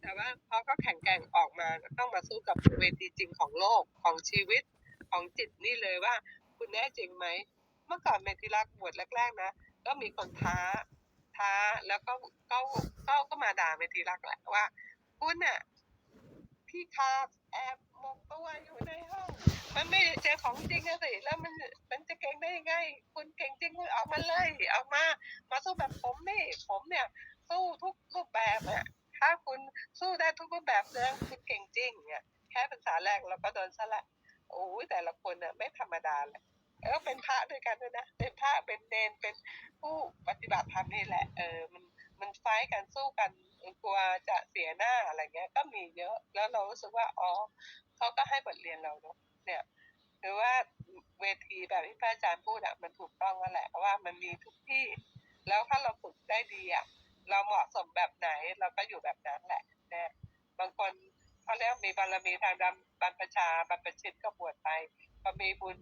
แต่ว่าเขาก็แข็งแกร่งออกมาต้องมาสู้กับเวทีจริงของโลกของชีวิตของจิตนี่เลยว่า คุณแน่จริงไหมเมื่อก่อนเมธิรักบวชแรกๆนะก็มีคนท้า ท้าแล้วก็ก็ก็ก็มาด่าเมธิรักแหละว่าคุณน่ะพี่คาบแอบหมกตัวอยู่ในห้อง มันไม่ได้เจอของจริงอะสิแล้วมันมันจะเก่งได้ยังไง คุณเก่งจริงคุณออกมาเลยออกมา มาสู้แบบผมนี่ผมเนี่ยสู้ทุกรูปแบบอะ ถ้าคุณสู้ได้ทุกรูปแบบเลยคุณเก่งจริงเนี่ยแค่ภาษาแรกเราก็โดนซะละโอ้ยแต่ละคนเน่ะไม่ธรรมดาเลยแล้วเป็นพระด้วยกันด้วยนะเป็นพระเป็นเนนเป็นผู้ปฏิบัติธรรมนี่แหละเออมันมันไฟกันสู้กันกลัวจะเสียหน้าอะไรเงี้ย ก็มีเยอะ แล้วเรารู้สึกว่าอ๋อเขาก็ให้บทเรียนเราเนอะเนี่ยหรือว่าเวทีแบบที่พระอาจารย์พูดอะมันถูกต้องแล้วแหละเพราะว่ามันมีทุกที่ แล้วถ้าเราฝึกได้ดีอะ เราเหมาะสมแบบไหนเราก็อยู่แบบนั้นแหละนะบางคนเขาเรียกมีบารมีทางดำบรรพชาบรรพชิตก็บวชไปพอมีบุญ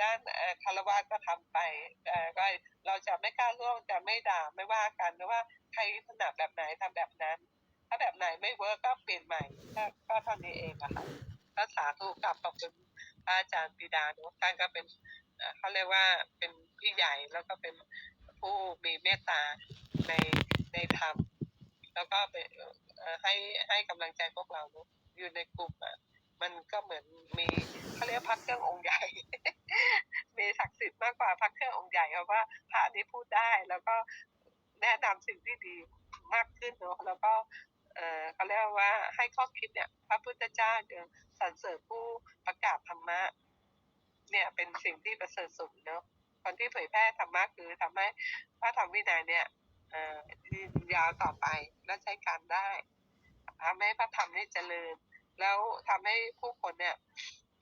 ด้านคารวะก็ทำไปแต่ก็เราจะไม่กล้าร่วงจะไม่ด่าไม่ว่ากันนะว่าใครถนัดแบบไหนทำแบบนั้น ถ้าแบบไหนไม่เวิร์กก็เปลี่ยนใหม่ก็เท่านี้เองอะค่ะก็สาธุกลับขอบคุณอาจารย์ปิดาเนอะท่านก็เป็นเขาเรียกว่าเป็นพี่ใหญ่แล้วก็เป็นผู้มีเมตตาใน ในธรรมแล้วก็ไปให้ให้กำลังใจพวกเราอยู่ในกลุ่มอะมันก็เหมือนมีเขาเรียกพักเครื่ององค์ใหญ่ มีศักดิ์สิทธิ์มากกว่าพักเครื่ององค์ใหญ่เพราะว่าพระที่พูดได้แล้วก็แนะนำสิ่งที่ดีมากขึ้นเนอะแล้วก็เออเขาเรียกว่าให้ข้อคิดเนี่ย พระพุทธเจ้าจึงสรรเสริญผู้ประกาศธรรมะ เนี่ยเป็นสิ่งที่ประเสริฐสุดเนอะคนที่เผยแพร่ธรรมะคือทำให้พระธรรมวินัยเนี่ย ยืนยาวต่อไปและใช้การได้ทำให้พระธรรมนี่เจริญ แล้วทำให้ผู้คนเนี่ย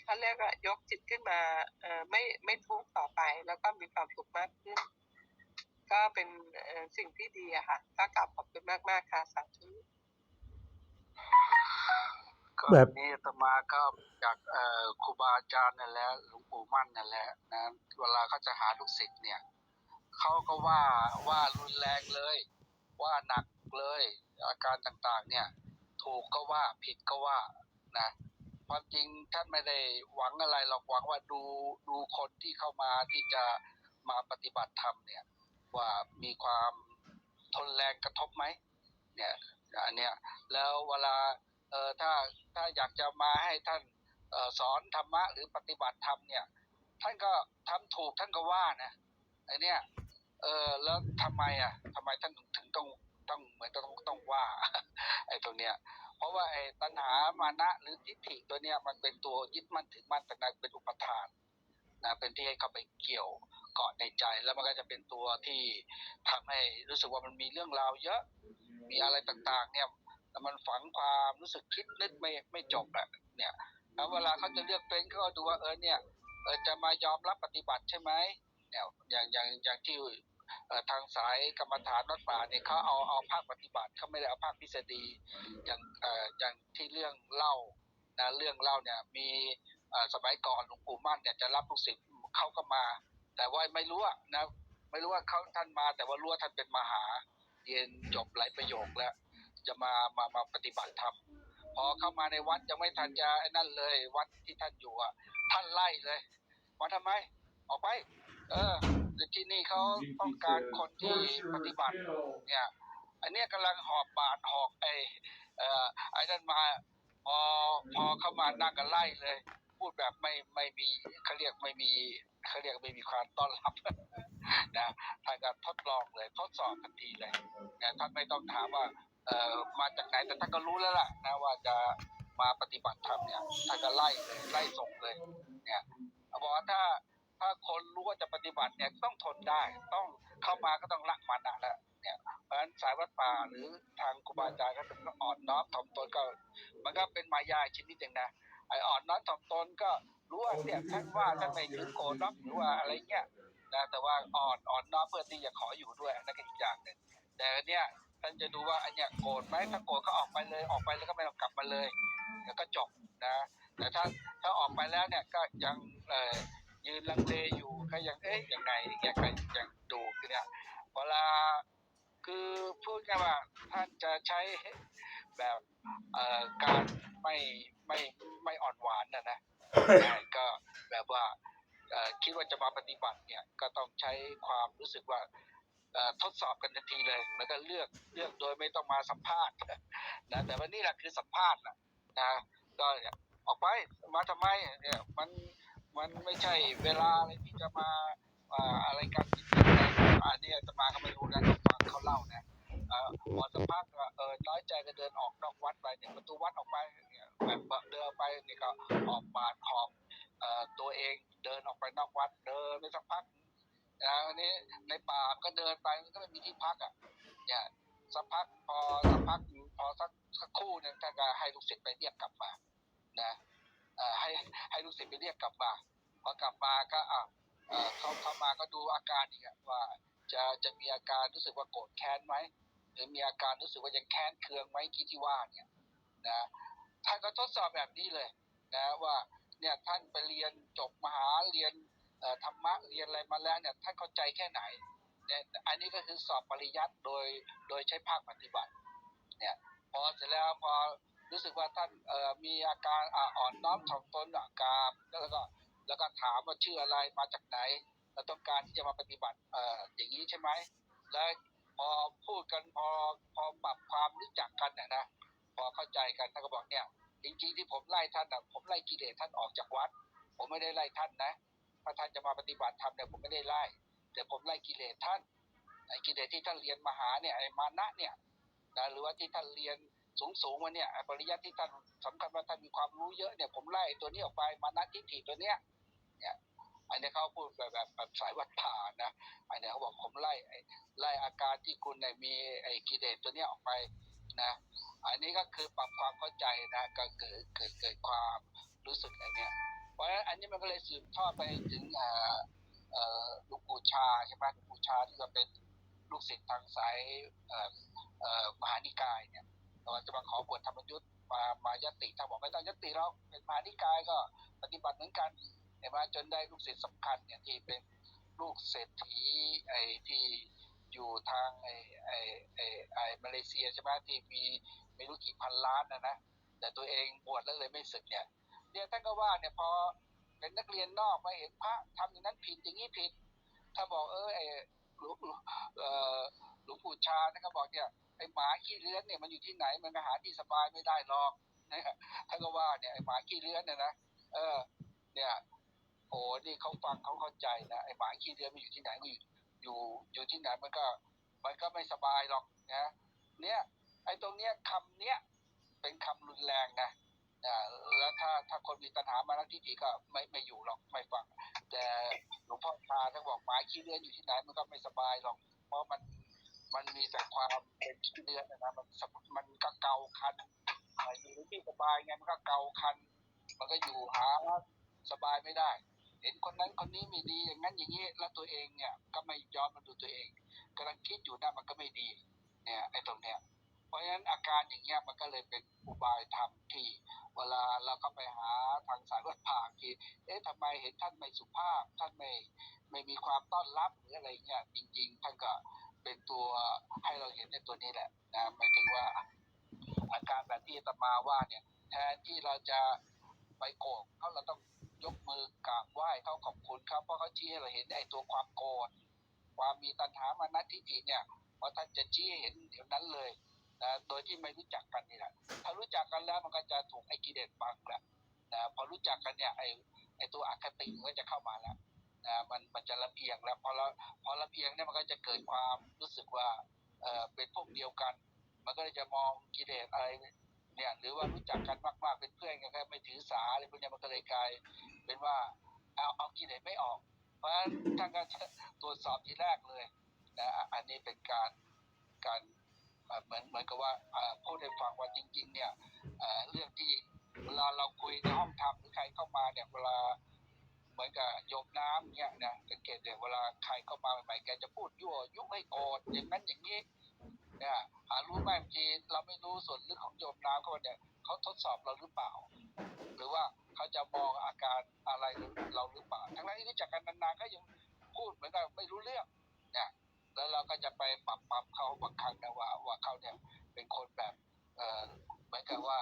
เขาเรียกว่ายกจิตขึ้นมาเอ่อไม่ไม่ทุกข์ต่อไป แล้วก็มีความสุขมากขึ้น ก็เป็นเอ่อสิ่งที่ดีอะค่ะก็กลับขอบคุณมากมากๆค่ะสาธุก็แบบนี่อาตมาก็จากเอ่อครูบาอาจารย์นั่นแหละหลวงปู่มั่นนั่นแหละนะเวลาเขาจะหาลูกศิษย์เนี่ย เขาก็ว่าว่ารุนแรงเลย ว่าหนักเลย อาการต่างๆ เนี่ย ถูกก็ว่าผิดก็ว่านะความจริงท่านไม่ได้หวังอะไรหรอกหวังว่าดูดูคนที่เข้ามาที่จะมาปฏิบัติธรรมเนี่ย ว่ามีความทนแรงกระทบไหมเนี่ยอันเนี้ยแล้วเวลาเออถ้าถ้าอยากจะมาให้ท่านออสอนธรรมะหรือปฏิบัติธรรมเนี่ย ท่านก็ทำถูกท่านก็ว่านะไอเนี่ย เออแล้วทำไมอะทำไมท่านถึงต้องต้องเหมือนต้องต้องว่า ไอ้ตรงเนี้ย เพราะว่าไอ้ตัณหามานะหรือทิฏฐิตัวเนี้ยมันเป็นตัวยึดมั่นถือมั่นเป็นเป็นอุปทานนะเป็นที่ให้เข้าไปเกี่ยวเกาะในใจ แล้วมันก็จะเป็นตัวที่ทำให้รู้สึกว่ามันมีเรื่องราวเยอะ มีอะไรต่างๆ เนี่ยแต่มันฝังความรู้สึกคิดนึกไม่ไม่จบอะเนี่ยแล้วเวลาเขาจะเลือกเป็นเขาก็ดูว่าเออเนี่ยเออจะมายอมรับปฏิบัติใช่ไหมเนี่ยอย่างอย่างอย่างที่ ทางสายกรรมฐานวัดป่าเนี่ยเขาเอาเอาภาคปฏิบัติเขาไม่ได้เอาภาคทฤษฎีอย่างออย่างที่เรื่องเล่านะเรื่องเล่าเนี่ยมีสมัยก่อนหลวงปู่มั่นเนี่ยจะรับลูกศิษย์เขาก็มา แต่ว่าไม่รู้นะไม่รู้ว่าเขาท่านมา แต่ว่ารู้ว่าท่านเป็นมหาเรียนจบหลายประโยคแล้ว จะมามามาปฏิบัติธรรมพอเข้ามาในวัดยังไม่ทันจะนั่นเลย วัดที่ท่านอยู่อะท่านไล่เลยมาทำไม ออกไป เออ แต่ที่นี่เขาต้องการคนที่ปฏิบัติเนี่ย อันเนี้ยกำลังหอบบาดหอกไอ้เอ่อไอ้นั่นมาพอพอเข้ามานั่งกันไล่เลย พูดแบบไม่ไม่มีเขาเรียกไม่มีเขาเรียกไม่มีความต้อนรับนะท่านก็ทดลองเลยทดสอบทันทีเลยนะท่านไม่ต้องถามว่าเอ่อมาจากไหนแต่ท่านก็รู้แล้วล่ะนะว่าจะมาปฏิบัติธรรมเนี่ยท่านก็ไล่เลยไล่ส่งเลย เนี่ยบอกว่าถ้า ถ้าคนรู้ว่าจะปฏิบัติเนี่ยต้องทนได้ ต้องเข้ามาก็ต้องละมานะแล้วเนี่ยเพราะฉะนั้นสายวัดป่าหรือทางครูบาอาจารย์ก็ต้องอ่อนน้อมถ่อมตนก็ มันก็เป็นมายาชนิดหนึ่งนะไออ่อนน้อมถ่อมตนก็รู้ว่าเนี่ยท่านว่าท่านไม่ถือโกรธเนอะหรือว่าอะไรเงี้ยนะแต่ว่าอ่อนอ่อนน้อมเพื่อที่จะขออยู่ด้วยนั่นก็อีกอย่างหนึ่งแต่เนี่ยท่านจะดูว่าอันเนี้ยโกรธไหมถ้าโกรธก็ออกไปเลยออกไปแล้วก็ไม่ต้องกลับมาเลยแล้วก็จบนะแต่ถ้าถ้าออกไปแล้วเนี่ยก็ยังเออ ยืนลังเลอยู่ก็ยังเอ๊ยยังไงอย่างเงี้ยก็ยังดูคือเนี่ยเวลาคือพูดง่ายว่าท่านจะใช้แบบเอ่อการไม่ไม่ไม่อ่อนหวานนะนะนะก็แบบว่าคิดว่าจะมาปฏิบัติเนี่ยก็ต้องใช้ความรู้สึกว่าทดสอบกันทันทีเลย แล้วก็เลือกเลือกโดยไม่ต้องมาสัมภาษณ์นะแต่ว่านี่แหละคือสัมภาษณ์นะนะก็ออกไปมาทำไมเนี่ยมัน มันไม่ใช่เวลาอะไรที่จะมาอ่าอะไรกันอันนี้อาตมาก็ไม่รู้นะฟังเขาเล่านะเอ่อพอสักพักก็เออน้อยใจก็เดินออกนอกวัดไปเนี่ยประตูวัดออกไปเนี่ยแบบเดินไปนี่ก็ออกบาดขอบเอ่อตัวเองเดินออกไปนอกวัดเดินไปสักพักนะอันนี้ในป่าก็เดินไปมันก็ไม่มีที่พักอะเนี่ยสักพักพอสักพักพอสักสักคู่นึงท่านก็ให้ลูกศิษย์ไปเรียกกลับมานะ ให้ให้ลูกศิษย์ไปเรียกกลับมาพอกลับมาก็อะเขาเข้ามาก็ดูอาการอีกว่าจะจะมีอาการรู้สึกว่าโกรธแค้นไหมหรือมีอาการรู้สึกว่ายังแค้นเคืองไหมที่ที่ว่าเนี่ยนะท่านก็ทดสอบแบบนี้เลยนะว่าเนี่ยท่านไปเรียนจบมหาเรียนธรรมะเรียนอะไรมาแล้วเนี่ยท่านเข้าใจแค่ไหนเนี่ยอันนี้ก็คือสอบปริยัติโดยโดยใช้ภาคปฏิบัติเนี่ยพอเสร็จแล้วพอ รู้สึกว่าท่านมีอาการอ่อ่อนน้อมถ่อมตนอะกราบแล้วก็แล้วก็ถามว่าชื่ออะไรมาจากไหนแล้วต้องการที่จะมาปฏิบัติเออย่างนี้ใช่ไหมแล้วพอพูดกันพอพอปรับความรู้จักกันเนี่ยนะพอเข้าใจกันท่านก็บอกเนี่ยจริงๆที่ผมไล่ท่านนะผมไล่กิเลสท่านออกจากวัด ผมไม่ได้ไล่ท่านนะถ้าท่านจะมาปฏิบัติธรรมเนี่ยผมไม่ได้ไล่แต่ผมไล่กิเลสท่านไอ้กิเลสที่ท่านเรียนมหาเนี่ยไอ้มานะเนี่ยนะหรือว่าที่ท่านเรียน สูงสูงๆมาเนี่ยปริยัติที่ท่านสำคัญว่าท่านมีความรู้เยอะเนี่ยผมไล่ตัวนี้ออกไปมานะทิฏฐิตัวเนี้ยเนี่ยอันนี้เขาพูดแบบแบบแบบสายวัดผ่านนะอันนี้เขาบอกผมไล่ไล่อาการที่คุณเนี่ยมีไอ้กิเลสตัวเนี้ยออกไปนะอันนี้ก็คือปรับความเข้าใจนะก็เกิดเกิดเกิดความรู้สึกอะไรเนี้ยเพราะฉะนั้นอันนี้มันก็เลยสืบทอดไปถึงอ่อเอ่อลูกปูชาใช่ไหมลูกปูชาที่ก็เป็นลูกศิษย์ทางสายเอ่อเอ่อมหานิกายเนี่ย เราจะมาขอบวชธรรมยุทธ์มามายติถ้าบอกไม่ต้องยติแล้วเป็นมานิกายก็ปฏิบัติเหมือนกันเห็นไหมจนได้ลูกศิษย์สำคัญเนี่ยที่เป็นลูกเศรษฐีไอ้ที่อยู่ทางไอ้ไอ้ไอ้ไอ้มาเลเซียใช่ไหมที่มีไม่รู้กี่พันล้านนะนะแต่ตัวเองบวชแล้วเลยไม่ศึกเนี่ยเนี่ยท่านก็ว่าเนี่ยพอเป็นนักเรียนนอกมาเห็นพระทำอย่างนั้นผิดอย่างนี้ผิด ถ้าบอกเออไอหลวงหลวงปู่ชาท่านก็บอกเนี่ย ไอหมาขี้เลื้อนเนี่ยมันอยู่ที่ไหนมันก็หาที่สบายไม่ได้หรอกนะท่านก็ว่าเนี่ยไอหมาขี้เลื้อนเนี่ยนะเออ เนี่ยโอ้นี่เขาฟังเขาเข้าใจนะไอหมาขี้เลื้อนมันอยู่ที่ไหนมันอยู่อยู่อยู่ที่ไหนมันก็ มันก็ไม่สบายหรอกนะเนี่ยไอ้ตรงเนี้ยคำเนี้ยเป็นคำรุนแรงนะอ่าแล้วถ้าถ้าคนมีปัญหามานักที่ดีก็ไม่ไม่อยู่หรอกไม่ฟัง แต่หลวงพ่อชาท่านบอกหมาขี้เลือนอยู่ที่ไหนมันก็ไม่สบายหรอก เพราะมัน มันมีแต่ความเป็นเลือนนะมันมันก็เกาคันอยู่ในที่สบายไงมันก็เกาคัน มันก็อยู่หาสบายไม่ได้ เห็นคนนั้นคนนี้ไม่ดีอย่างนั้นอย่างนี้แล้วตัวเองเนี่ย ก็ไม่ยอนมาดูตัวเองกำลังคิดอยู่นะมันก็ไม่ดี เนี่ยไอ้ตรงเนี้ยเพราะฉะนั้นอาการอย่างเงี้ยมันก็เลยเป็นอุบายธรรมที่ เวลาเราก็ไปหาทางสายวัดผ่าที่เอ๊ะทำไมเห็นท่านไม่สุภาพท่านไม่ไม่มีความต้อนรับหรืออะไรเงี้ยจริง ๆ ท่านก็ เป็นตัวให้เราเห็นในตัวนี้แหละนะหมายถึงว่าอาการแบบที่ตมาว่าเนี่ยแทนที่เราจะไปโกรธเขาเราต้องยกมือกราบไหว้เขาขอบคุณครับเพราะเขาชี้ให้เราเห็นไอ้ตัวความโกรธความมีตัณหามานัทิฏฐิเนี่ยพราะท่านจะชี้ให้เห็นเดี๋ยวนั้นเลยนะโดยที่ไม่รู้จักกันนี่แหละถ้ารู้จักกันแล้วมันก็จะถูกไอ้กิเลสบังแหละนะพอรู้จักกันเนี่ยไอ้ไอ้ตัวอคติมันก็จะเข้ามาแล้ว นะมันมันจะลำเอียงแล้วพอเราพอลำเอียงเนี่ยมันก็จะเกิดความรู้สึกว่าเออเป็นพวกเดียวกัน มันก็เลยจะมองกิเลสอะไรเนี่ยหรือว่ารู้จักกันมากๆเป็นเพื่อนกันแค่ไม่ถือสาอะไรพวกเนี้ยมันก็เลยกลายเป็นว่าเอาเอากิเลสไม่ออก เพราะฉะนั้นท่านก็จะตรวจสอบทีแรกเลยนะอันนี้เป็นการการเหมือนเหมือนกับว่าพูดให้ฟังว่าจริง ๆ เนี่ยเรื่องที่เวลาเราคุยในห้องธรรมหรือใครเข้ามาเนี่ยเวลา กับโยมน้ำเนี่ยนะสังเกตเลยเวลาใครเข้ามาใหม่ๆแกจะพูดยั่วยุให้โกรธอย่างนั้นอย่างนี้เนี่ยหารู้ไหมบางทีเราไม่รู้ส่วนลึกของโยมน้ำเขาเนี่ยเขาทดสอบเราหรือเปล่า หรือว่าเขาจะมองอาการอะไรเราหรือเปล่า ทั้งนั้นที่รู้จักกันนานๆก็ยังพูดเหมือนกับไม่รู้เรื่องเนี่ยแล้วเราก็จะไปปรับปรับเขาบางครั้งนะว่าว่าเขาเนี่ยเป็นคนแบบเอ่อกับว่า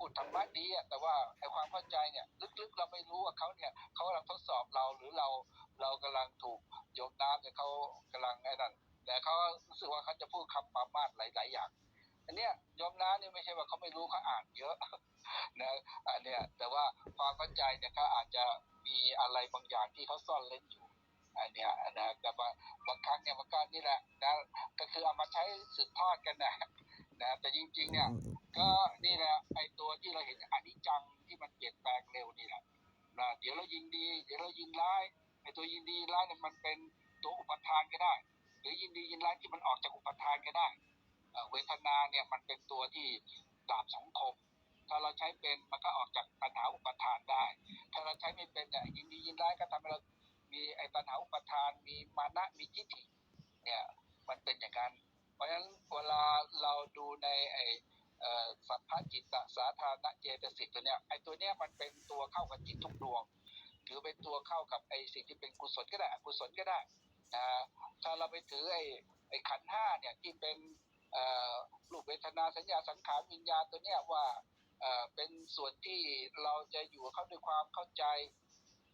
พูดธรรมะดีอะแต่ว่าไอ้ความเข้าใจเนี่ย ลึกๆเราไม่รู้ว่าเขาเนี่ยเขากำลังทดสอบเราหรือเราเรากำลังถูกโยมน้ำเนี่ยเขากำลังไอ้นั่นแต่เขารู้สึกว่าเขาจะพูดคำปรามาสหลาย ๆ อย่าง อันเนี้ยโยมน้ำเนี่ยไม่ใช่ว่าเขาไม่รู้เขาอ่านเยอะนะอันเนี้ยแต่ว่าความเข้าใจเนี่ยเขาอาจจะมีอะไรบางอย่างที่เขาซ่อนเล่นอยู่อันเนี้ยนะแต่ว่าบางครั้งเนี่ยมันก็นี่แหละนะก็คือเอามาใช้สืบทอดกันนะ นะแต่จริงๆเนี่ย ก็นี่แหละไอตัวที่เราเห็นอนิจจังที่มันเปลี่ยนแปลงเร็วนี่แหละนะเดี๋ยวเรายิงดี เดี๋ยวเรายิงร้ายไอตัวยิงดีร้ายเนี่ยมันเป็นตัวอุปทานก็ได้ หรือยินดียินร้ายที่มันออกจากอุปทานก็ได้เอ่อเวทนาเนี่ยมันเป็นตัวที่ดาบสังคมถ้าเราใช้เป็นมันก็ออกจากปัญหาอุปทานได้ ถ้าเราใช้ไม่เป็นเนี่ยยินดียินร้ายก็ทำให้เรามีไอ้ปัญหาอุปทาน มีมานะมีทิฏฐิเนี่ยมันเป็นอย่างนั้นเพ ราะฉะนั้นเวลาเราดูในไอ้สัพพจิตตสาธารณเจตสิกตัวเนี้ยไอ้ตัวเนี้ยมันเป็นตัวเข้ากับจิตทุกดวงหรือเป็นตัวเข้ากับไอ้สิ่งที่เป็นกุศลก็ได้อกุศลก็ได้นะถ้าเราไปถือไอ้ไอขันห้าเนี่ยที่เป็นรูปเวทนาสัญญาสังขารวิญญาณตัวเนี้ยว่าเออเป็นส่วนที่เราจะอยู่เขาด้วยความเข้าใจ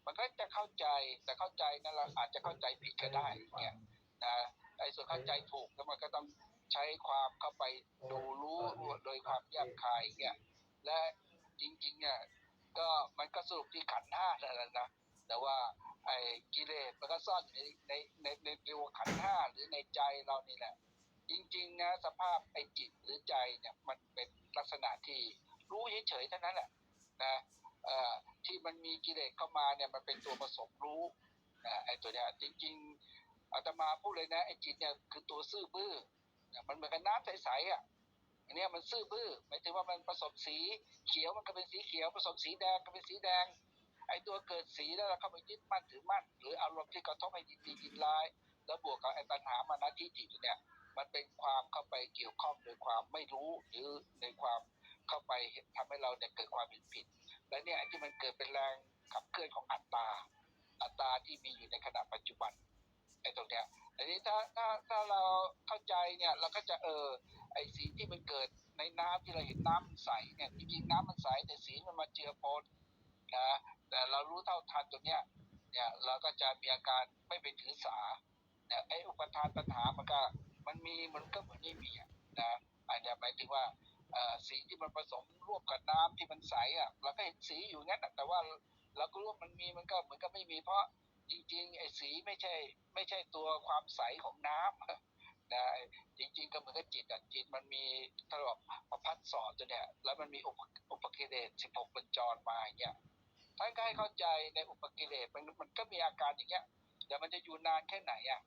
มันก็จะเข้าใจแต่เข้าใจนั่นเราอาจจะเข้าใจผิดก็ได้เนี่ยนะ ไอ้ส่วนเข้าใจถูกแล้วมันก็ต้องใช้ความเข้าไปดูรู้โดยความแยบคายเนี่ยและจริงๆเนี่ยก็มันก็สรุปที่ขันห้านั่นแหละนะแต่ว่าไอ้กิเลสมันก็ซ่อนอยู่ในในในในตัวขันห้าหรือในใจเรานี่แหละ จริง ๆ นะสภาพไอ้จิตหรือใจเนี่ยมันเป็นลักษณะที่รู้เฉยๆเท่านั้นแหละนะเอ่อที่มันมีกิเลสเข้ามาเนี่ยมันเป็นตัวผสมรู้ไอ้ตัวเนี้ยจริง ๆ อาตมาพูดเลยนะไอ้จิตเนี่ยคือตัวซื่อบื้อนมันเหมือนกับน้ำใสๆอะอันเนี้ยมันซื่อบื้อหมายถึงว่ามันผสมสีเขียวมันก็เป็นสีเขียวผสมสีแดงก็เป็นสีแดง ไอ้ตัวเกิดสีแล้วเราเข้าไปยึดมั่นถือมั่น หรืออารมณ์ที่กระทบให้ยินดียินร้าย แล้วบวกกับไอ้ปัญหามานะที่จิตเนี่ย มันเป็นความเข้าไปเกี่ยวข้องโดยความไม่รู้หรือในความเข้าไปทำให้เราเนี่ยเกิดความเห็นผิด และเนี่ยไอ้ที่มันเกิดเป็นแรงขับเคลื่อนของอัตตา อัตตาที่มีอยู่ในขณะปัจจุบัน อ้ตรงเนี้ยอันนี้ถ้าถ้าถ้าเราเข้าใจเนี่ยเราก็จะเออไอ้สีที่มันเกิดในน้ำที่เราเห็นน้ำมันใสเนี่ยจริงๆน้ำมันใสแต่สีมันมาเจือปนนะแต่เรารู้เท่าทันตรงเนี้ยเนี่ยเราก็จะมีอาการไม่เป็นถือสาเนี่ยไอ้อุปทานปัญหามันก็มันมีมันก็เหมือนไม่มีอะนะอันเนี้ยหมายถึงว่าเอ่อสีที่มันผสมร่วมกับน้ำที่มันใสอะเราก็เห็นสีอยู่งั้นแต่ว่าเราก็รู้ว่ามันมีมันก็เหมือนกับไม่มีเพราะ จริงๆไอ้สีไม่ใช่ ไม่ใช่ตัวความใสของน้ำนะจริง ๆ ก็เหมือนกับจิตอะจิตมันมีถ้าแบบประพัดสอนตัวเนี้ยแล้วมันมีอุปอุปกิเลสสิบหกบัญจรมาอย่างเงี้ยท่านก็ให้เข้าใจในอุปกิเลสมันมันก็มีอาการอย่างเงี้ยแต่มันจะอยู่นานแค่ไหนอะ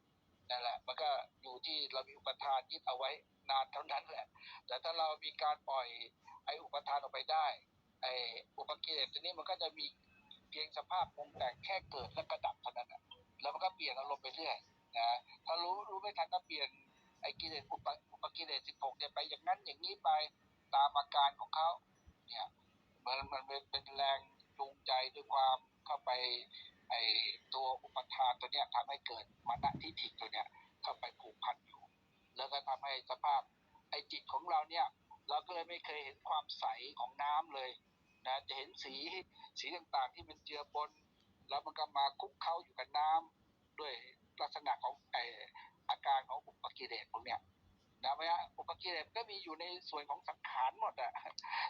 นั่นแหละ มันก็อยู่ที่เรามีอุปทานยึดเอาไว้นานเท่านั้นแหละ แต่ถ้าเรามีการปล่อยไอ้อุปทานออกไปได้ไอ้อุปกิเลสตัวนี้มันก็จะมี เพียงสภาพปรุงแต่งแค่เกิดและกระดับเท่านั้นนะแล้วมันก็เปลี่ยนอารมณ์ไปเรื่อยนะถ้ารู้รู้ไม่ทันก็เปลี่ยนไอ้กิเลสอุปอุปกิเลสสิบหกเนี่ยไปอย่างนั้นอย่างนี้ไปตามอาการของเขาเนี่ยมันมันเป็นแรงจูงใจด้วยความเข้าไปไอ้ตัวอุปทานตัวเนี้ยทำให้เกิดมานะทิฏฐิตัวเนี้ยเข้าไปผูกพันอยู่ แล้วก็ทำให้สภาพไอ้จิตของเราเนี่ย เราก็เลยไม่เคยเห็นความใสของน้ำเลย นะจะเห็นสีสีต่างๆที่มันเจือปนแล้วมันก็มาคุกเข้าอยู่กับน้ำด้วยลักษณะของไออาการของอุปกิเลสพวกเนี้ยนะไหมฮะอุปกิเลสก็มีอยู่ในส่วนของสังขารหมดอะ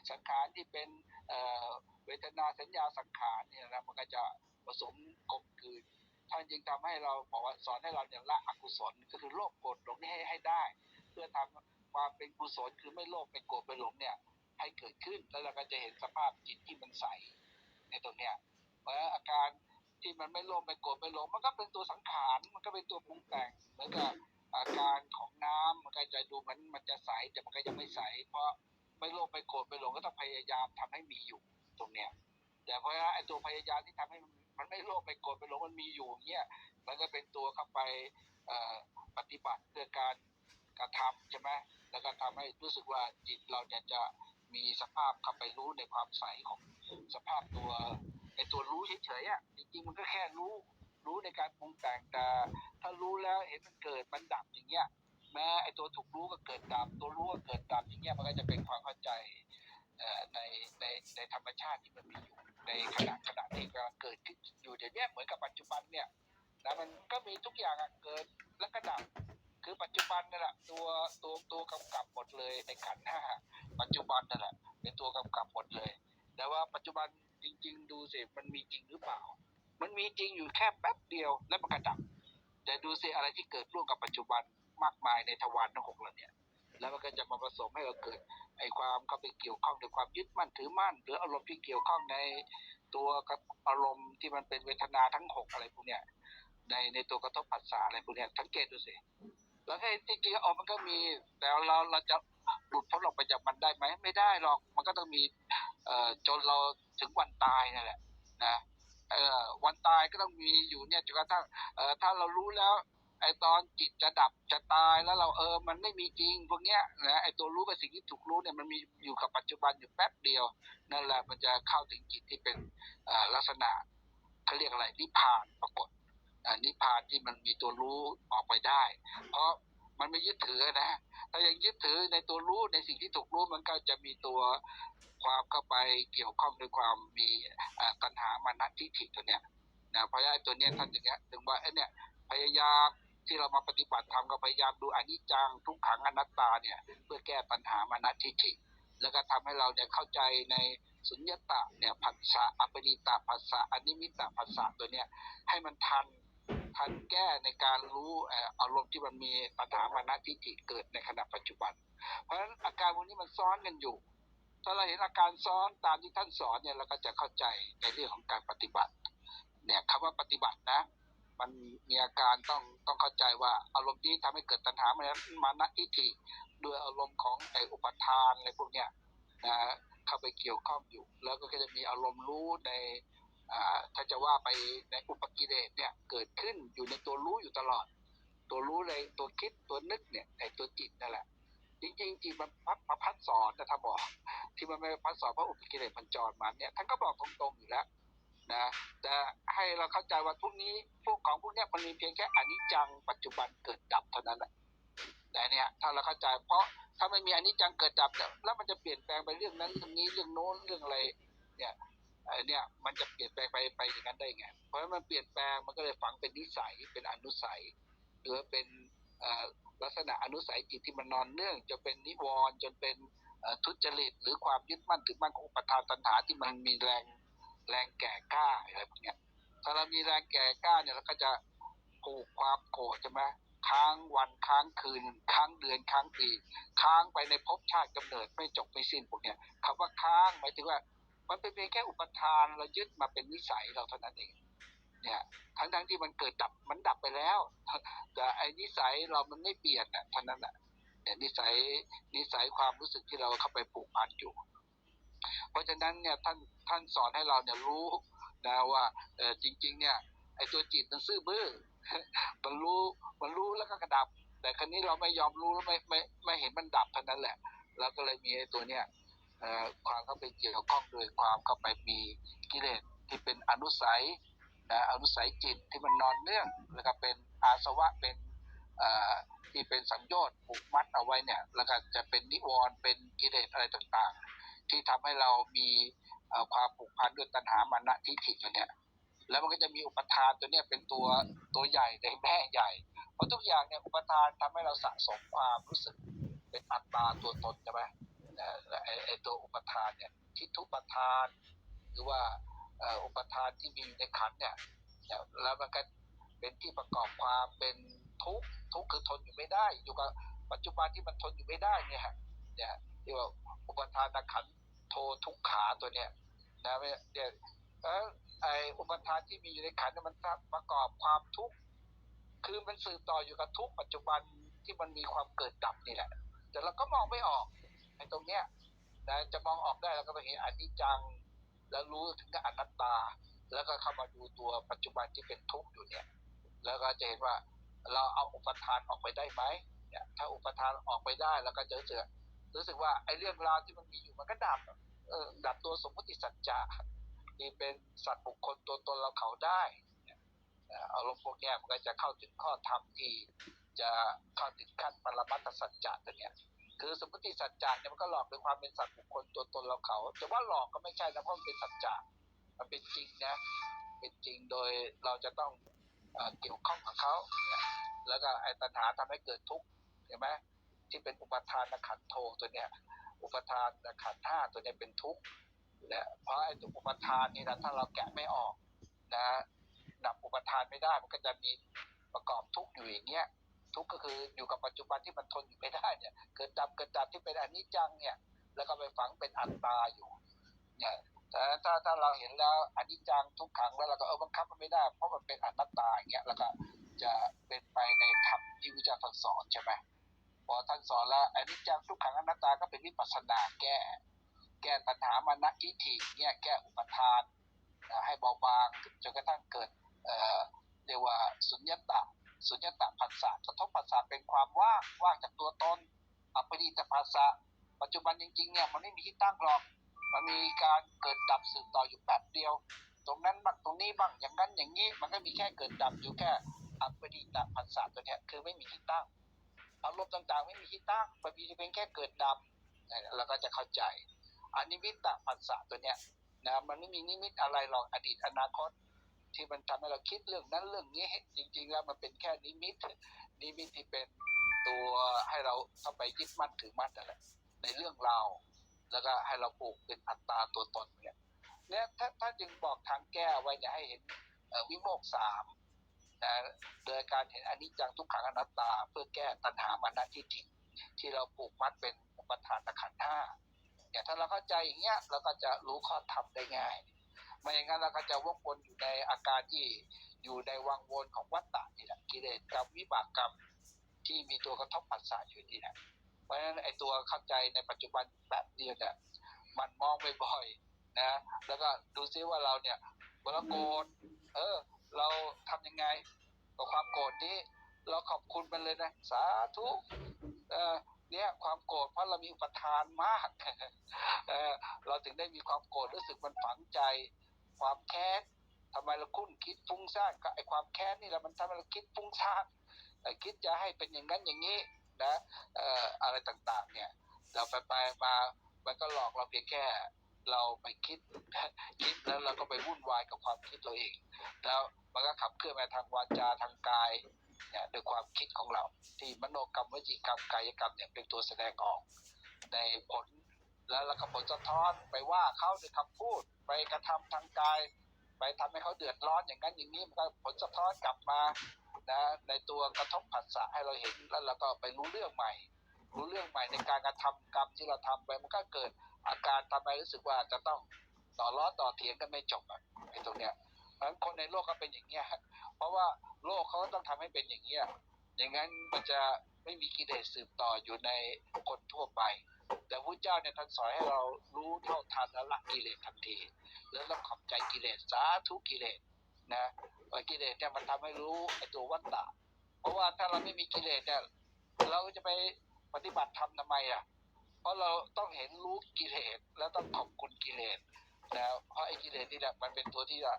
สังขารที่เป็นเอ่อเวทนาสัญญาสังขารเนี่ยนะมันก็จะผสมกลมกลืนท่านจึงทำให้เราบอกว่าสอนให้เราเนี่ยละอกุศลก็คือโลภโกรธหลงนี่ให้ให้ได้ เพื่อทำความเป็นกุศลคือไม่โลภไม่โกรธไม่หลงเนี่ย ให้เกิดขึ้น แล้วเราก็จะเห็นสภาพจิตที่มันใสในตรงเนี้ยเพราะอาการที่มันไม่โลภไม่โกรธไม่หลงมันก็เป็นตัวสังขารมันก็เป็นตัวปรุงแต่งเหมือนกับอาการของน้ำมันก็จะดูมือนมันจะใสแต่มันก็ยังไม่ใส เพราะไม่โลภไม่โกรธไม่หลงก็ต้องพยายามทำให้มีอยู่ตรงเนี้ยแต่เพราะว่าไอ้ตัวพยายามที่ทำให้มันไม่โลภไม่โกรธไม่หลงมันมีอยู่เนี่ยมันก็เป็นตัวเข้าไปปฏิบัติเพื่อการกระทำใช่ไหมแล้วก็ทำให้รู้สึกว่าจิตเราเนี่ยจะ มีสภาพเข้าไปรู้ในความใสของสภาพตัวไอตัวรู้เฉยๆอะจริงๆมันก็แค่รู้ รู้ในการปรุงแต่งแต่ถ้ารู้แล้วเห็นมันเกิดมันดับอย่างเงี้ยแม้ไอตัวถูกรู้ก็เกิดดับ ตัวรู้ก็เกิดดับอย่างเงี้ยมันก็จะเป็นความเข้าใจในในในธรรมชาติที่มันมีอยู่ในขณะขณะที่กำลังเกิดขึ้นอยู่เดี๋ยวนี้เหมือนกับปัจจุบันเนี่ยนะมันก็มีทุกอย่างอะเกิดแล้วก็ดับ คือปัจจุบันนั่นแหละตัวตัวตัวกำกับหมดเลยในขันห้า ปัจจุบันนั่นแหละเป็นตัวกำกับหมดเลย แต่ว่าปัจจุบันจริง ๆ ดูสิมันมีจริงหรือเปล่า มันมีจริงอยู่แค่แป๊บเดียวแล้วมันก็ดับ แต่ดูสิอะไรที่เกิดร่วมกับปัจจุบันมากมายในทวารทั้งหกเราเนี่ยแล้วมันก็จะมาผสมให้เราเกิดไอ้ความเข้าไปเกี่ยวข้องในความยึดมั่นถือมั่น หรืออารมณ์ที่เกี่ยวข้องในตัวกับอารมณ์ที่มันเป็นเวทนาทั้งหกอะไรพวกเนี้ยในในตัวกระทบผัสสะอะไรพวกเนี้ยสังเกตดูสิแล้วให้จริงๆอ๋อมันก็มีแต่เราเราจะ หลุดพ้นออกไปจากมันได้ไหมไม่ได้หรอกมันก็ต้องมีเอ่อจนเราถึงวันตายนั่นแหละนะเอ่อวันตายก็ต้องมีอยู่เนี่ยจนกระทั่งเอ่อถ้าเรารู้แล้ว ไอตอนจิตจะดับจะตายแล้วเราเออมันไม่มีจริงพวกเนี้ยนะไอตัวรู้กับสิ่งที่ถูกรู้เนี่ยมันมีอยู่กับปัจจุบันอยู่แป๊บเดียวนั่นแหละมันจะเข้าถึงจิตที่เป็นเอ่อลักษณะเขาเรียกอะไรนิพพานปรากฏอ่านิพพานที่มันมีตัวรู้ออกไปได้ เพราะมันไม่ยึดถือนะ ถ้ายังยึดถือในตัวรู้ในสิ่งที่ถูกรู้มันก็จะมีตัวความเข้าไปเกี่ยวข้องด้วยความมีเอ่อตัณหามานัทิฏฐิตัวเนี้ยนะเพราะฉะนั้นตัวเนี้ยท่านอย่างเงี้ยถึงว่าไอ้เนี่ยพยายามที่เรามาปฏิบัติธรรมก็พยายามดูอนิจจังทุกขังอนัตตาเนี่ยเพื่อแก้ปัญหามานัทิฏฐิแล้วก็ทำให้เราเนี่ยเข้าใจในสุญญตาเนี่ยผัสสะอัปปนิตาผัสสะอนิมิตาผัสสะตัวเนี้ยให้มันทัน ทันแก้ในการรู้อารมณ์ที่มันมีปัญหามานะทิฏฐิเกิดในขณะปัจจุบัน เพราะฉะนั้นอาการพวกนี้มันซ้อนกันอยู่ ถ้าเราเห็นอาการซ้อนตามที่ท่านสอนเนี่ยเราก็จะเข้าใจในเรื่องของการปฏิบัติ เนี่ยคำว่าปฏิบัตินะ มันมีอาการต้องต้องเข้าใจว่าอารมณ์นี้ทำให้เกิดตัณหามามานะทิฏฐิด้วยอารมณ์ของไออุปทานอะไรพวกเนี้ยนะเข้าไปเกี่ยวข้องอยู่ แล้วก็จะมีอารมณ์รู้ใน ถ้าจะว่าไปในอุปกิเลสเนี่ยเกิดขึ้นอยู่ในตัวรู้อยู่ตลอด ตัวรู้เลยตัวคิดตัวนึกเนี่ยไอตัวจิตนั่นแหละ จริงๆจิตมันพัดมาพัดสอนนะถ้านบอกที่มันไม่พัดสอนเพราะอุปกิเลสมันจรมันเนี่ยท่านก็บอกตรงๆอยู่แล้วนะแต่ให้เราเข้าใจว่าพวกนี้พวกของพวกเนี้ยมันมีเพียงแค่อนิจจังปัจจุบันเกิดดับเท่านั้นแหละแต่เนี่ยถ้าเราเข้าใจเพราะถ้าไม่มีอนิจจังเกิดดับเนี่ยแล้วมันจะเปลี่ยนแปลงไปเรื่องนั้นเรื่องนี้เรื่องโน้นเรื่องอะไรเนี่ย ไอ้เนี่ยมันจะเปลี่ยนแปลงไปไปอย่างนั้นได้ไง เพราะฉะนั้นมันเปลี่ยนแปลงมันก็เลยฝังเป็นนิสัยเป็นอนุสัยหรือเป็นลักษณะอนุสัยจิตที่มันนอนเนื่องจนเป็นนิวรณ์จนเป็นทุจริต หรือความยึดมั่นถือมั่นของอุปทานตัณหาที่มันมีแรงแรงแก่กล้าอะไรพวกเนี้ยถ้าเรามีแรงแก่กล้าเนี่ยเราก็จะผูกความโกรธใช่ไหมค้างวันค้างคืน ค้างเดือนค้างปี ค้างไปในภพชาติกำเนิดไม่จบไม่สิ้นพวกเนี้ยคำว่าค้างหมายถึงว่า มันเป็นเพียงแค่อุปทานเรายึดมาเป็นนิสัยเราเท่านั้นเอง เนี่ยทั้งทั้งๆที่มันเกิดดับมันดับไปแล้ว แต่ไอ้นิสัยเรามันไม่เปลี่ยนอะเท่านั้นแหละเนี่ยนิสัยนิสัยความรู้สึกที่เราเข้าไปผูกพันอยู่ เพราะฉะนั้นเนี่ยท่านท่านสอนให้เราเนี่ยรู้นะว่าเออจริง ๆ เนี่ยไอ้ตัวจิตมันซื่อบื้อมันรู้มันรู้แล้วก็กระดับ แต่ครั้นี้เราไม่ยอมรู้แล้วไม่ไม่ไม่เห็นมันดับเท่านั้นแหละเราก็เลยมีไอ้ตัวเนี้ย ความเข้าไปเกี่ยวข้องโดยความเข้าไปมีกิเลสที่เป็นอนุสัยนะอนุสัยจิตที่มันนอนเนื่องแล้วก็เป็นอาสวะเป็นที่เป็นสัญญชน์ผูกมัดเอาไว้เนี่ยแล้วก็จะเป็นนิวรณ์เป็นกิเลสอะไรต่างๆ ที่ทำให้เรามีความผูกพันด้วยตัณหามานะทิฏฐิตัวเนี่ยแล้วมันก็จะมีอุปทานตัวเนี้ยเป็นตัวตัวใหญ่ในแม่ใหญ่ เพราะทุกอย่างเนี่ยอุปทานทำให้เราสะสมความรู้สึกเป็นอัตตาตัวตนใช่ไหม ไอ้ไอตัวอุปทานเนี่ยทิฏฐุปทาน หรือว่าอุปทานที่มีอยู่ในขันเนี่ยแล้วมันก็เป็นที่ประกอบความเป็นทุกข์ทุกข์คือทนอยู่ไม่ได้ อยู่กับปัจจุบันที่มันทนอยู่ไม่ได้เนี่ยเนี่ยที่ว่าอุปทานขันโททุกขาตัวเนี่ยนะเนี่ยเออไออุปทานที่มีอยู่ในขันเนี่ยมันประกอบความทุกข์คือมันสืบต่ออยู่กับทุกข์ปัจจุบันที่มันมีความเกิดดับนี่แหละแต่เราก็มองไม่ออก ไอ้ตรงเนี้ยนะจะมองออกได้เราก็ต้องเห็นอนิจจัง แล้วรู้ถึงกับอนัตตา แล้วก็เข้ามาดูตัวปัจจุบันที่เป็นทุกข์อยู่เนี่ย แล้วก็จะเห็นว่าเราเอาอุปทานออกไปได้ไหมเนี่ยถ้าอุปทานออกไปได้แล้วก็จะรู้สึกรู้สึกว่าไอ้เรื่องราวที่มันมีอยู่มันก็ดับเออดับตัวสมมติสัจจะที่เป็นสัตว์บุคคลตัวตนเราเขาได้เนี่ยอารมณ์พวกเนี้ยมันก็จะเข้าถึงข้อธรรมที่จะเข้าถึงขั้นปรมัตสัจจะตัวเนี้ย คือสมมติสัจจะเนี่ยมันก็หลอกด้วยความเป็นสัตว์บุคคลตัวตนเราเขาแต่ว่าหลอกก็ไม่ใช่นะเพราะมันเป็นสัจจะมันเป็นจริงนะเป็นจริงโดยเราจะต้องเอเกี่ยวข้องกับเขาแล้วก็ไอ้ตัณหาทำให้เกิดทุกข์เห็นไหมที่เป็นอุปทานขันโทตัวเนี้ยอุปทานขันธ์ห้าตัวเนี้ยเป็นทุกข์นะเพราะไอ้ตัวอุปทานนี่นะถ้าเราแกะไม่ออกนะดับอุปทานไม่ได้มันก็จะมีประกอบทุกข์อยู่อย่างเงี้ย ทุกข์ก็คืออยู่กับปัจจุบันที่มันทนอยู่ไม่ได้เนี่ย เกิดดับเกิดดับที่เป็นอนิจจังเนี่ย แล้วก็ไปฝังเป็นอัตตาอยู่เนี่ยแต่ถ้าถ้าเราเห็นแล้วอนิจจังทุกขังแล้วเราก็เออบังคับมันไม่ได้ เพราะมันเป็นอนัตตาอย่างเงี้ยแล้วก็จะเป็นไปในธรรมที่วิจารณ์สอนใช่ไหมพอท่านสอนแล้วอนิจจังทุกขังอนัตตาก็เป็นวิปัสสนาแก้ แก้ปัญหามานะทิฏฐิเนี่ยแก้อุปทานให้เบาบางจนกระทั่งเกิดเอ่อเรียกว่าสุญญตา สุญญตาผัสสะกระทบผัสสะเป็นความว่างว่างจากตัวตนอัปปดิตผัสสะปัจจุบันจริงๆเนี่ยมันไม่มีที่ตั้งหรอก มันมีการเกิดดับสืบต่ออยู่แป๊บเดียว ตรงนั้นบ้างตรงนี้บ้างอย่างนั้นอย่างนี้มันก็มีแค่เกิดดับอยู่แค่อัปปดิตผัสสะตัวเนี้ยคือไม่มีที่ตั้งอารมณ์ต่างๆ ไม่มีที่ตั้งมันมีเพียงแค่เกิดดับเราก็จะเข้าใจอนิมิตตผัสสะตัวเนี้ยนะมันไม่มีนิมิตอะไรหรอกอดีตอนาคต ที่มันทำให้เราคิดเรื่องนั้นเรื่องนี้จริง ๆ แล้วมันเป็นแค่นิมิตนิมิตที่เป็นตัวให้เราเข้าไปยึดมั่นถือมั่นนั่นแหละในเรื่องราวแล้วก็ให้เราปลูกเป็นอัตตาตัวตนเนี่ยเนี่ยถ้าถ้าจึงบอกทางแก้ไว้เนี่ยให้เห็นวิโมกข์สามนะโดยการเห็นอนิจจังทุกขังอนัตตา เพื่อแก้ตัณหามานะทิฏฐิที่เราปลูกมัดเป็นอุปทานตะขันธ์ห้าเนี่ยถ้าเราเข้าใจอย่างเงี้ยเราก็จะรู้ข้อธรรมได้ง่าย ไม่อย่างนั้นเราก็จะวกวนอยู่ในอาการที่อยู่ในวังวนของวัฏฏะนี่แหละกิเลสกรรมวิบากกรรมที่มีตัวกระทบปัสสาวะอยู่นี่แหละเพราะฉะนั้นไอ้ตัวเข้าใจในปัจจุบันแบบเดียวเนี่ยมันมองบ่อยๆนะ แล้วก็ดูซิว่าเราเนี่ยเวลาโกรธเออ เราทำยังไงกับความโกรธนี้ เราขอบคุณมันเลยนะ สาธุเออเนี่ยความโกรธเพราะเรามีอุปทานมาก เออเราถึงได้มีความโกรธรู้สึกมันฝังใจ ความแค้นทำไมเราคุ้นคิดฟุ้งซ่านก็ไอความแค้นนี่แหละมันทำให้เราคิดฟุ้งซ่านเอ่อคิดจะให้เป็นอย่างนั้นอย่างนี้นะเอ่ออะไรต่างๆ เนี่ย เราไปไปมามันก็หลอกเราเพียงแค่เราไปคิดคิดแล้วเราก็ไปวุ่นวายกับความคิดตัวเอง แล้วมันก็ขับเคลื่อนไปทางวาจาทางกายเนี่ยด้วยความคิดของเรา ที่มโนกรรมวจีกรรมกายกรรมเนี่ยเป็นตัวแสดงออก ในผลแล้วเราก็ผลสะท้อนไปว่าเขาด้วยคำพูด ไปกระทำทางกาย ไปทำให้เขาเดือดร้อนอย่างนั้นอย่างนี้มันก็ผลสะท้อนกลับมานะในตัวกระทบผัสสะให้เราเห็นแล้วเราก็ไปรู้เรื่องใหม่ รู้เรื่องใหม่ในการกระทำกรรมที่เราทำไปมันก็เกิดอาการทำให้รู้สึกว่าจะต้องต่อล้อนต่อเถียงกันไม่จบอะไอ้ตรงเนี้ยเพราะฉะนั้นคนในโลกก็เป็นอย่างเงี้ยเพราะว่าโลกเขาต้องทำให้เป็นอย่างเงี้ยอย่างนั้นมันจะ ไม่มีกิเลสสืบต่ออยู่ในคนทั่วไป แต่พระเจ้าเนี่ยท่านสอนให้เรารู้เท่าทันและละกิเลสทันที แล้วต้องขอบใจกิเลสสาธุกิเลสนะกิเลสเนี่ยมันทำให้รู้ไอ้ตัววัฏฏะเพราะว่าถ้าเราไม่มีกิเลสเนี่ยเราจะไปปฏิบัติธรรมทำไมอะ เพราะเราต้องเห็นรู้กิเลสแล้วต้องขอบคุณกิเลสนะเพราะไอ้กิเลสนี่แหละมันเป็นตัวที่จะ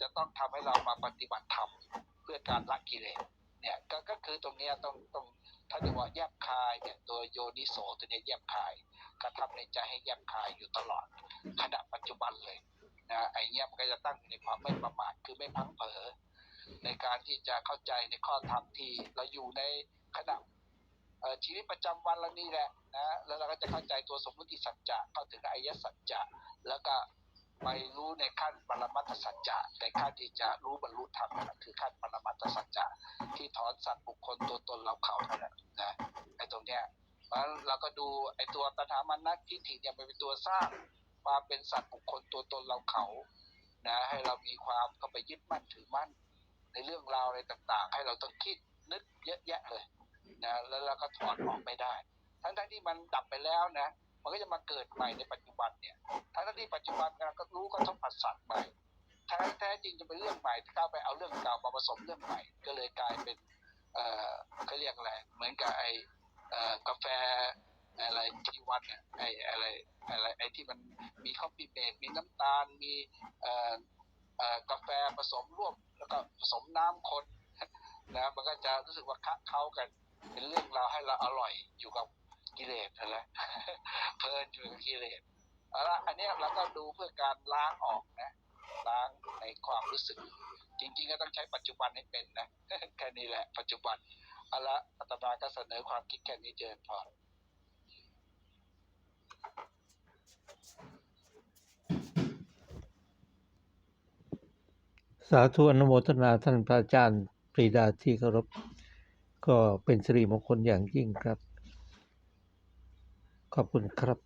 จะต้องทำให้เรามาปฏิบัติธรรมเพื่อการละกิเลส เนี่ยก็ก็คือตรงเนี้ยต้องต้องถ้าจะว่าแยบคายเนี่ยตัวโยนิโสตัวเนี้ยแยบคายกระทำในใจให้แยบคายอยู่ตลอดขณะปัจจุบันเลยนะไอ้เนี้ยมันก็จะตั้งอยู่ในความไม่ประมาทคือไม่พลังเผลอในการที่จะเข้าใจในข้อธรรมที่เราอยู่ในขณะชีวิตประจำวันเรานี่แหละนะแล้วเราก็จะเข้าใจตัวสมมติสัจจะเข้าถึงอริยสัจจะแล้วก็ ไปรู้ในขั้นปรมัตสัจจะในขั้นที่จะรู้บรรลุธรรมนั่นคือขั้นปรมัตสัจจะที่ถอนสัตว์บุคคลตัวตนเราเขานั่นแหละนะไอ้ตรงเนี้ยเพราะเราก็ดูไอ้ตัวตัณหามันนักทิฏฐิเนี่ยมันเป็นตัวสร้างความเป็นสัตว์บุคคลตัวตนเราเขานะให้เรามีความเข้าไปยึดมั่นถือมั่น ในเรื่องราวอะไรต่าง ๆ ให้เราต้องคิดนึกเยอะแยะเลยนะแล้วเราก็ถอนออกไม่ได้ ทั้งๆที่มันดับไปแล้วนะ มันก็จะมาเกิดใหม่ในปัจจุบันเนี่ยทั้งที่ปัจจุบันเราก็รู้ก็ต้องผัสสะใหม่แท้แท้จริงจะเป็นเรื่องใหม่เข้าไปเอาเรื่องเก่ามาผสมเรื่องใหม่ ก็เลยกลายเป็นเอ่อเขาเรียกอะไรเหมือนกับไอเอ่อกาแฟอะไรที่วัดเนี่ยไออะไรอะไรไอที่มันมีข้าวปีเบกมีน้ำตาลมีเอ่อเอ่อกาแฟผสมร่วมแล้วก็ผสมน้ำคนนะมันก็จะรู้สึกว่าคะเข้ากัน เป็นเรื่องราวให้เราอร่อยอยู่กับ กิเลสนั่นแหละเพลินอยู่กับกิเลสเอาละอันนี้เราก็ดูเพื่อการล้างออกนะล้างในความรู้สึก จริง ๆ ก็ต้องใช้ปัจจุบันให้เป็นนะแค่นี้แหละ ปัจจุบันเอาละอาตมาก็เสนอความคิดแค่นี้เจริญพรสาธุอนุโมทนาท่านพระอาจารย์ปรีดาที่เคารพก็เป็นสิริมงคลอย่างยิ่งครับ ขอบคุณครับ